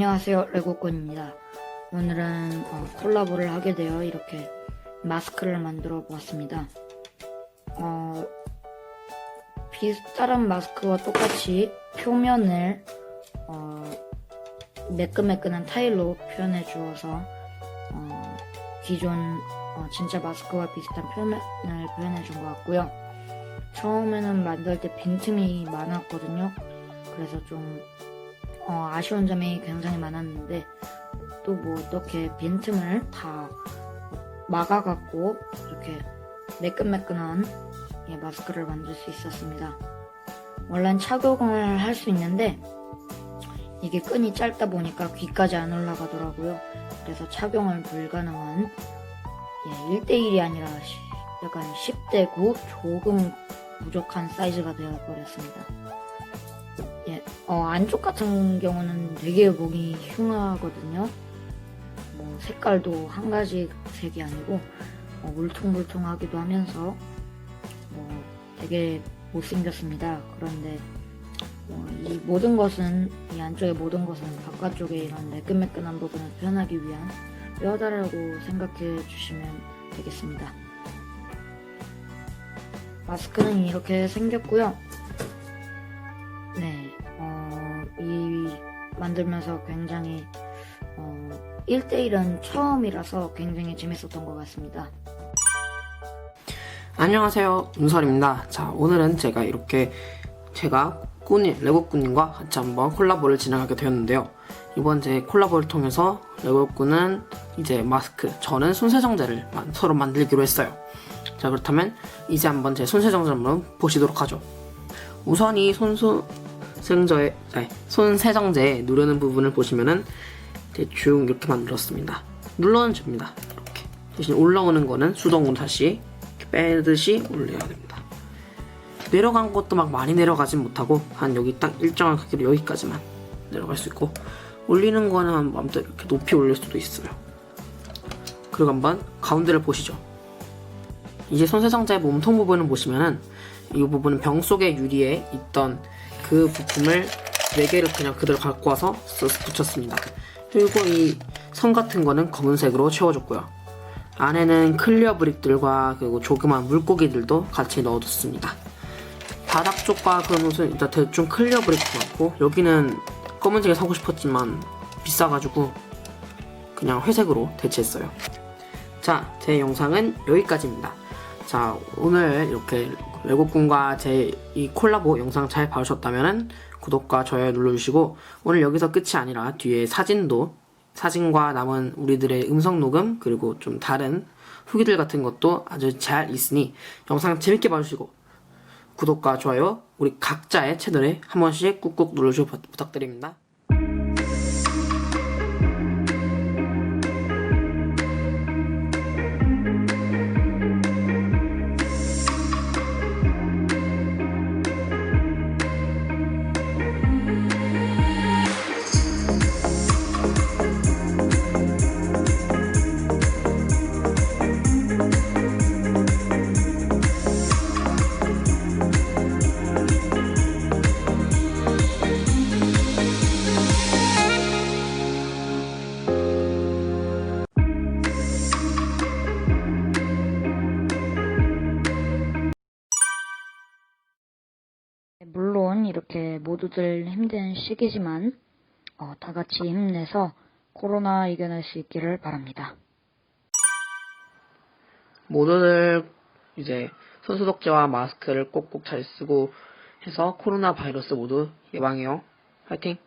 안녕하세요 레고꾼입니다. 오늘은 어, 콜라보를 하게 되어 이렇게 마스크를 만들어 보았습니다. 어, 비슷한 마스크와 똑같이 표면을 어, 매끈매끈한 타일로 표현해 주어서 어, 기존 어, 진짜 마스크와 비슷한 표면을 표현해 준 것 같고요. 처음에는 만들 때 빈틈이 많았거든요. 그래서 좀 어, 아쉬운 점이 굉장히 많았는데 또 뭐 어떻게 빈틈을 다 막아갖고 이렇게 매끈매끈한 예, 마스크를 만들 수 있었습니다. 원래는 착용을 할 수 있는데 이게 끈이 짧다 보니까 귀까지 안 올라가더라고요. 그래서 착용을 불가능한 예, 1대1이 아니라 시- 약간 10대 9 조금 부족한 사이즈가 되어버렸습니다. 예, 어, 안쪽 같은 경우는 되게 보기 흉하거든요. 뭐 색깔도 한 가지 색이 아니고 어, 울퉁불퉁하기도 하면서 뭐 되게 못생겼습니다. 그런데 어, 이 모든 것은 이 안쪽의 모든 것은 바깥쪽에 이런 매끈매끈한 부분을 표현하기 위한 뼈다라고 생각해 주시면 되겠습니다. 마스크는 이렇게 생겼고요. 만들면서 굉장히 어, 1대1은 처음이라서 굉장히 재밌었던 것 같습니다. 안녕하세요. 윤설입니다. 자 오늘은 제가 이렇게 제가 꾸님 레고꾸님과 같이 한번 콜라보를 진행하게 되었는데요. 이번 제 콜라보를 통해서 레고꾸는 이제 마스크 저는 손세정제를 만- 서로 만들기로 했어요. 자 그렇다면 이제 한번 제 손세정제를 한번 보시도록 하죠. 우선 이 손수 세정제 아니, 손 세정제 누르는 부분을 보시면은 대충 이렇게 만들었습니다 눌러는 줍니다 이렇게 대신 올라오는 거는 수동으로 다시 빼듯이 올려야 됩니다. 내려간 것도 막 많이 내려가진 못하고 한 여기 딱 일정한 크기로 여기까지만 내려갈 수 있고 올리는 거는 마음대로 이렇게 높이 올릴 수도 있어요. 그리고 한번 가운데를 보시죠. 이제 손세정자의 몸통 부분을 보시면은 이 부분은 병 속의 유리에 있던 그 부품을 4개를 그냥 그대로 갖고 와서 쓱 붙였습니다. 그리고 이 선 같은 거는 검은색으로 채워줬고요. 안에는 클리어 브릭들과 그리고 조그만 물고기들도 같이 넣어뒀습니다. 바닥 쪽과 그런 옷은 일단 대충 클리어 브릭도 많고 여기는 검은색에 사고 싶었지만 비싸가지고 그냥 회색으로 대체했어요. 자, 제 영상은 여기까지입니다. 자, 오늘 이렇게 레고꾼과 제 이 콜라보 영상 잘 봐주셨다면 구독과 좋아요 눌러주시고 오늘 여기서 끝이 아니라 뒤에 사진도 사진과 남은 우리들의 음성 녹음 그리고 좀 다른 후기들 같은 것도 아주 잘 있으니 영상 재밌게 봐주시고 구독과 좋아요 우리 각자의 채널에 한 번씩 꾹꾹 눌러주시고 부- 부탁드립니다. 물론 이렇게 모두들 힘든 시기지만 어, 다 같이 힘내서 코로나 이겨낼 수 있기를 바랍니다. 모두들 이제 손소독제와 마스크를 꼭꼭 잘 쓰고 해서 코로나 바이러스 모두 예방해요. 화이팅!